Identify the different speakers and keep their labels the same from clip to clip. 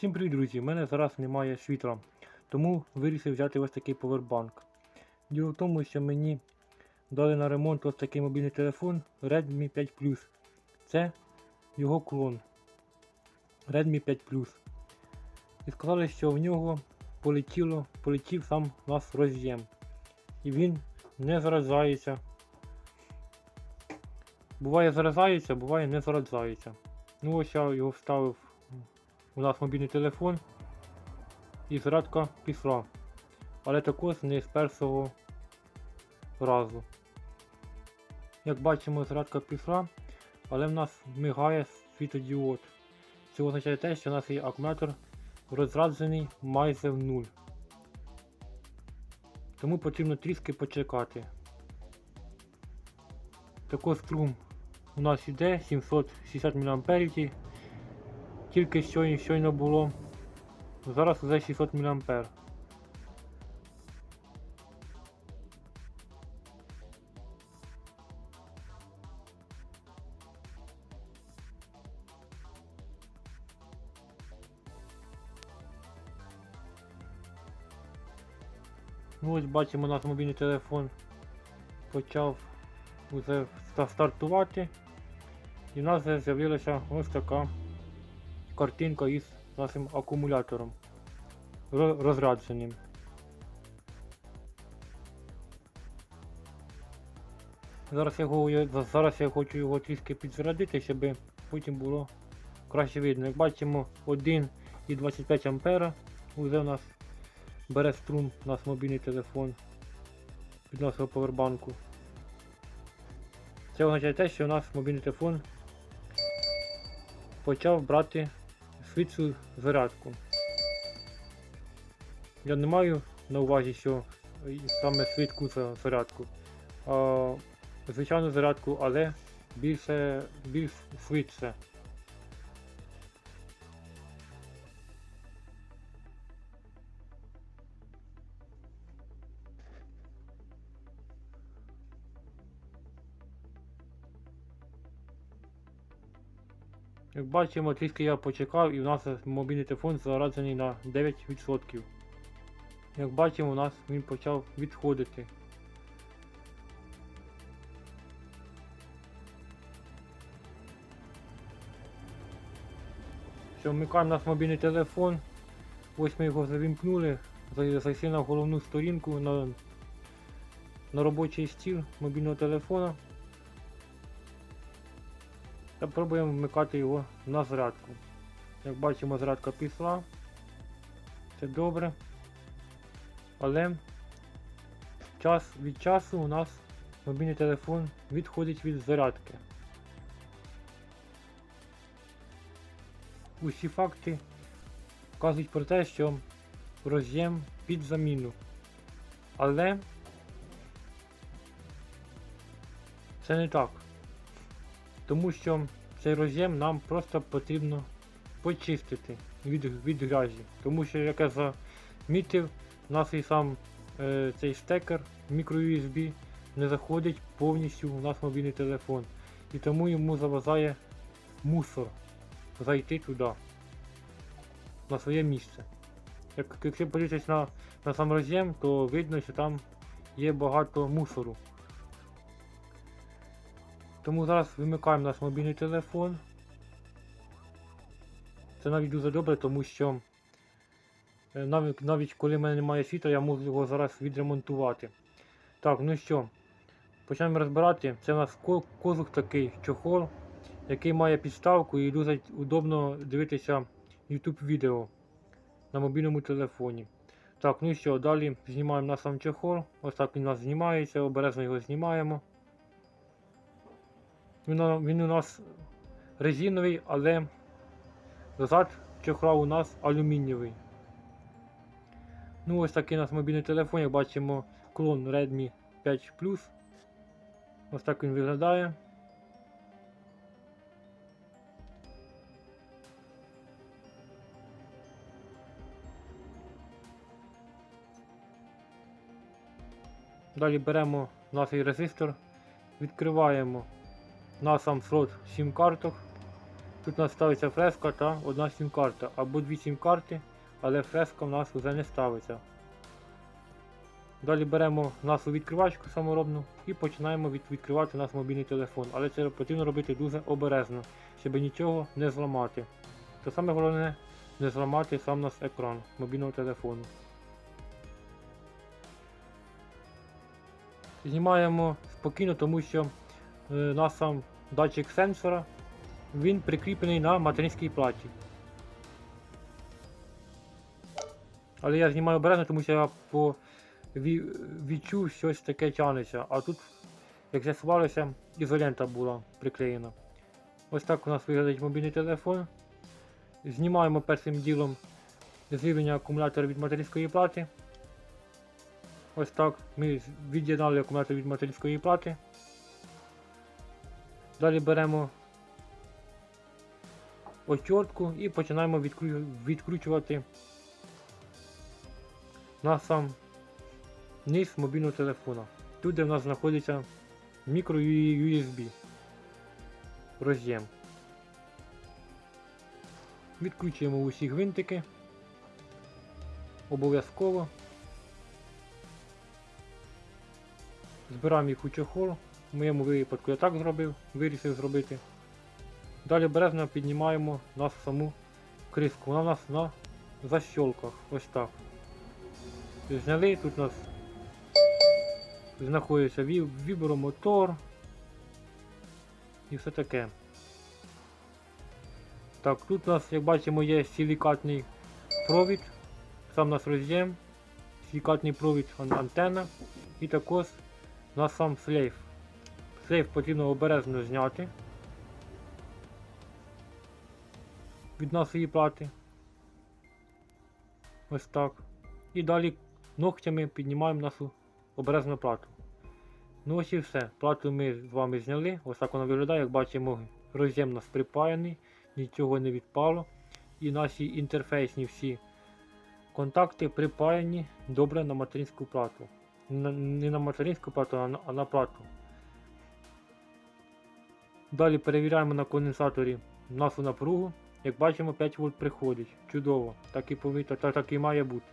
Speaker 1: Всім привіт, друзі! У мене зараз немає світла, тому вирішив взяти ось такий повербанк. Діло в тому, що мені дали на ремонт ось такий мобільний телефон Redmi 5 Plus. Це його клон Redmi 5 Plus. І сказали, що в нього полетіло, полетів сам у нас роз'єм. І він не заражається. Буває заражається, буває не заражається. Ну ось я його вставив у нас мобільний телефон і зарядка пішла. Але також не з першого разу. Як бачимо, зарядка пішла, але в нас мигає світодіод. Це означає те, що у нас є акумулятор розраджений майже в нуль. Тому потрібно трішки почекати. Також струм у нас іде 760 мА. Тільки щойно, щойно було. Зараз вже 600 мА. Ну ось бачимо наш мобільний телефон почав вже стартувати. І в нас з'явилася ось така картинка із нашим акумулятором ро- розрядженим. Зараз я, його, зараз я хочу його трішки підзарядити, щоб потім було краще видно. Як бачимо 1,25 ампера вже у нас бере струм наш мобільний телефон від нашого повербанку. Це означає те, що у нас мобільний телефон почав брати швидшу зарядку. Я не маю на увазі, що саме швидку за- зарядку, звичайну зарядку, але більше, більш швидше. Як бачимо, трішки я почекав і у нас мобільний телефон зараджений на 9%. Як бачимо, у нас він почав відходити. Що, вмикаємо наш мобільний телефон. Ось ми його завімкнули, зай- зайшли на головну сторінку на, на робочий стіл мобільного телефона. Та пробуємо вмикати його на зарядку. Як бачимо, зарядка пішла. Це добре. Але час від часу у нас мобільний телефон відходить від зарядки. Усі факти вказують про те, що роз'єм під заміну. Але це не так. Тому що цей роз'єм нам просто потрібно почистити від, від грязі. Тому що, як я замітив, у нас і сам е, цей стекер мікро-USB не заходить повністю в наш мобільний телефон. І тому йому заважає мусор зайти туди, на своє місце. Як, якщо подивитися на, на сам роз'єм, то видно, що там є багато мусору. Тому зараз вимикаємо наш мобільний телефон. Це навіть дуже добре, тому що е, навіть, навіть коли в мене немає світла, я можу його зараз відремонтувати. Так, ну що, почнемо розбирати. Це у нас ко- кожух такий чохол, який має підставку і дуже удобно дивитися YouTube відео на мобільному телефоні. Так, ну що, далі знімаємо на сам чохол. Ось так він у нас знімається, обережно його знімаємо. Він, він у нас резиновий, але зад чохла у нас алюмінієвий. Ну ось такий у нас мобільний телефон, як бачимо клон Redmi 5 Plus. Ось так він виглядає. Далі беремо наш резистор, відкриваємо на сам слот сім карток Тут у нас ставиться фреска та одна сім-карта, або дві сім-карти, але фреска в нас вже не ставиться. Далі беремо нашу відкривачку саморобну і починаємо від, відкривати наш мобільний телефон. Але це потрібно робити дуже обережно, щоб нічого не зламати. Та саме головне не зламати сам наш екран мобільного телефону. Знімаємо спокійно, тому що е, наш сам датчик сенсора він прикріплений на материнській платі. Але я знімаю обережно, тому що я по ві- відчув щось таке тянеться. А тут, як з'ясувалося, ізолента була приклеєна. Ось так у нас виглядає мобільний телефон. Знімаємо першим ділом живлення акумулятора від материнської плати. Ось так ми від'єднали акумулятор від материнської плати. Далі беремо очортку і починаємо відкру- відкручувати на сам низ мобільного телефона. Тут де в нас знаходиться мікро USB роз'єм. Відкручуємо усі гвинтики. Обов'язково. Збираємо їх у чохол. В моєму випадку я так зробив, вирішив зробити. Далі бережно піднімаємо нашу саму криску. Вона у нас на защолках. Ось так. Зняли, тут у нас знаходиться вібромотор і все таке. Так, тут у нас, як бачимо, є силікатний провід, сам у нас роз'єм, силікатний провід ан- антенна і також у нас сам слейф. Слейф потрібно обережно зняти від нашої плати. Ось так. І далі ногтями піднімаємо нашу обережну плату. Ну ось і все. Плату ми з вами зняли. Ось так вона виглядає, як бачимо, роз'єм нас припаяний, нічого не відпало. І наші інтерфейсні всі контакти припаяні добре на материнську плату. Не на материнську плату, а на плату. Далі перевіряємо на конденсаторі нашу напругу. Як бачимо, 5 вольт приходить. Чудово. Так і повинно, та, так і має бути.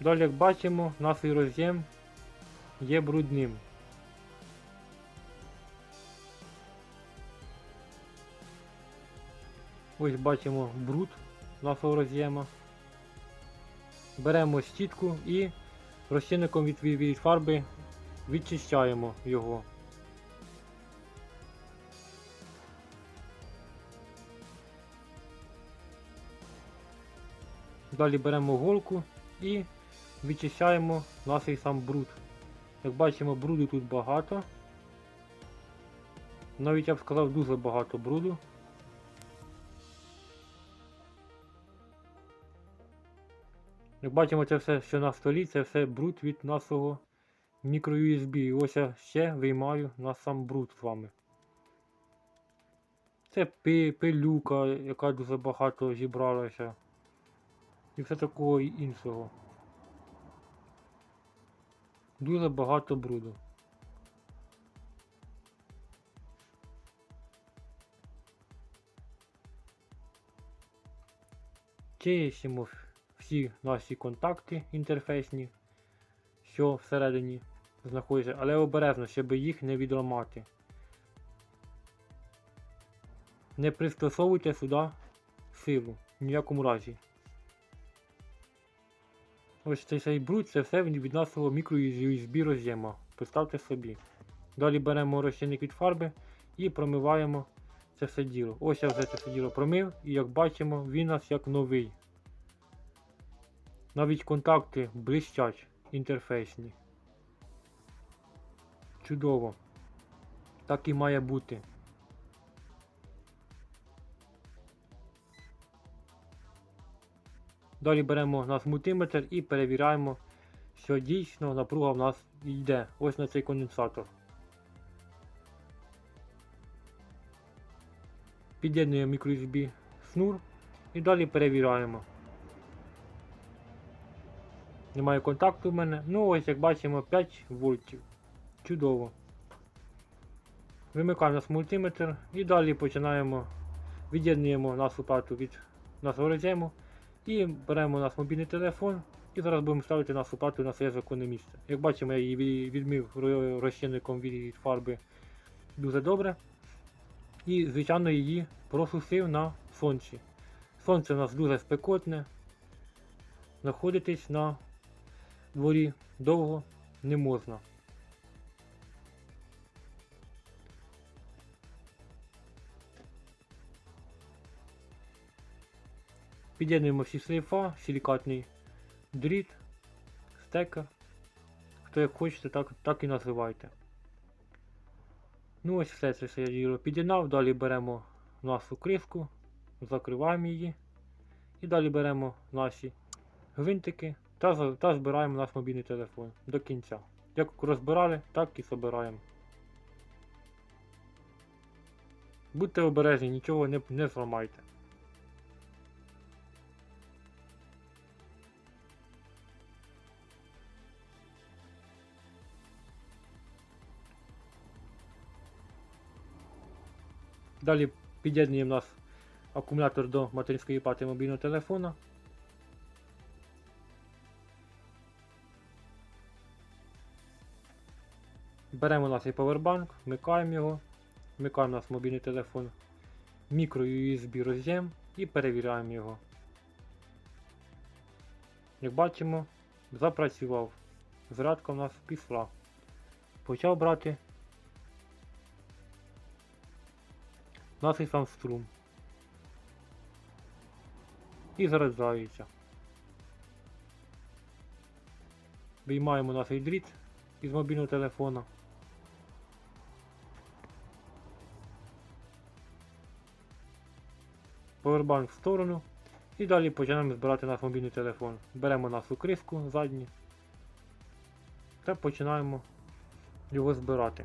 Speaker 1: Далі, як бачимо, наш роз'єм є брудним. Ось бачимо бруд нашого роз'єма. Беремо щітку і розчинником від, від фарби відчищаємо його. Далі беремо голку і відчищаємо наш сам бруд. Як бачимо, бруду тут багато. Навіть я б сказав дуже багато бруду. Як бачимо, це все, що на столі, це все бруд від нашого мікро-USB. І ось я ще виймаю на сам бруд з вами. Це пилюка, яка дуже багато зібралася. І все такого і іншого. Дуже багато бруду. Чистимо всі наші контакти інтерфейсні, що всередині знаходяться, але обережно, щоб їх не відламати. Не пристосовуйте сюди силу, в ніякому разі. Ось цей бруд, це все від нашого мікро USB роз'єма. Представте собі. Далі беремо розчинник від фарби і промиваємо це все діло. Ось я вже це все діло промив, і як бачимо, він у нас як новий. Навіть контакти блищать інтерфейсні. Чудово. Так і має бути. Далі беремо наш мультиметр і перевіряємо, що дійсно напруга в нас йде ось на цей конденсатор. Під'єднуємо microUSB шнур і далі перевіряємо. Немає контакту в мене. Ну ось як бачимо 5 вольтів. Чудово. Вимикаємо наш мультиметр і далі починаємо від'єднуємо нашу плату від нашого роз'єму і беремо наш мобільний телефон і зараз будемо ставити нашу плату на своє законне місце. Як бачимо, я її ві- відмив розчинником від фарби дуже добре. І, звичайно, її просусив на сонці. Сонце у нас дуже спекотне. Знаходитись на дворі довго не можна. Під'єднуємо всі шлейфа, силікатний дріт, стекер. Хто як хочете, так, так і називайте. Ну ось все це все я діло під'єднав, далі беремо нашу кришку, закриваємо її. І далі беремо наші гвинтики та, та збираємо наш мобільний телефон до кінця. Як розбирали, так і збираємо. Будьте обережні, нічого не, не зламайте. Далі під'єднуємо наш акумулятор до материнської плати мобільного телефона. Беремо наш повербанк, вмикаємо його, вмикаємо наш мобільний телефон, мікро USB роз'єм і перевіряємо його. Як бачимо, запрацював. Зарядка у нас пішла. Почав брати наш сам струм. І заряджається. Виймаємо наш дріт із мобільного телефона. Повербанк в сторону. І далі починаємо збирати наш мобільний телефон. Беремо нашу кришку задню та починаємо його збирати.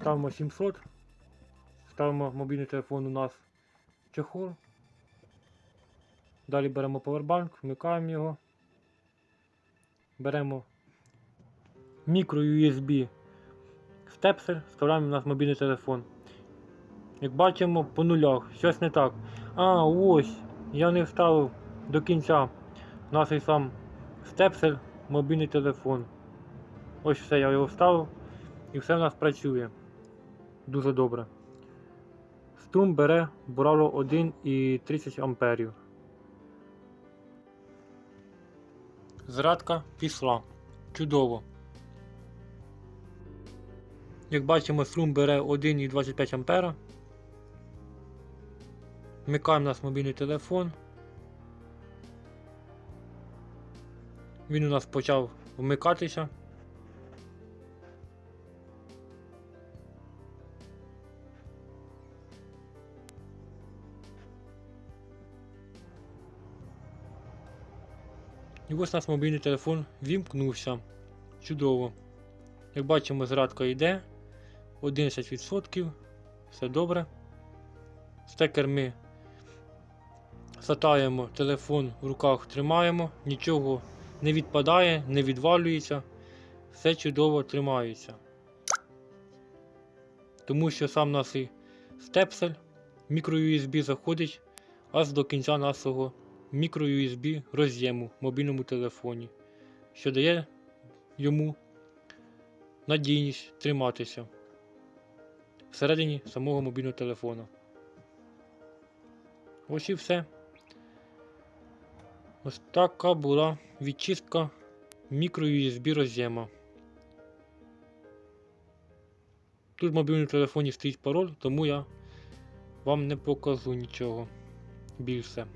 Speaker 1: Ставимо 700. Ставимо мобільний телефон у нас чехол. Далі беремо повербанк, вмикаємо його. Беремо мікро USB степсер, вставляємо в наш мобільний телефон. Як бачимо по нулях, щось не так. А, ось, я не вставив до кінця наш сам степсер, мобільний телефон. Ось все, я його вставив і все в нас працює. Дуже добре. Струм бере брало 1,30 амперів. Зрадка пішла. Чудово. Як бачимо, струм бере 1,25 ампера. Вмикаємо наш мобільний телефон. Він у нас почав вмикатися. І ось наш мобільний телефон вімкнувся. Чудово. Як бачимо, зрадка йде 11%. Все добре. Стекер ми сатаємо, телефон в руках тримаємо, нічого не відпадає, не відвалюється. Все чудово тримається. Тому що сам наш степсель мікро-USB заходить аж до кінця нашого мікро-USB роз'єму в мобільному телефоні, що дає йому надійність триматися всередині самого мобільного телефона. Ось і все. Ось така була відчистка мікро-USB роз'єма. Тут в мобільному телефоні стоїть пароль, тому я вам не покажу нічого більше.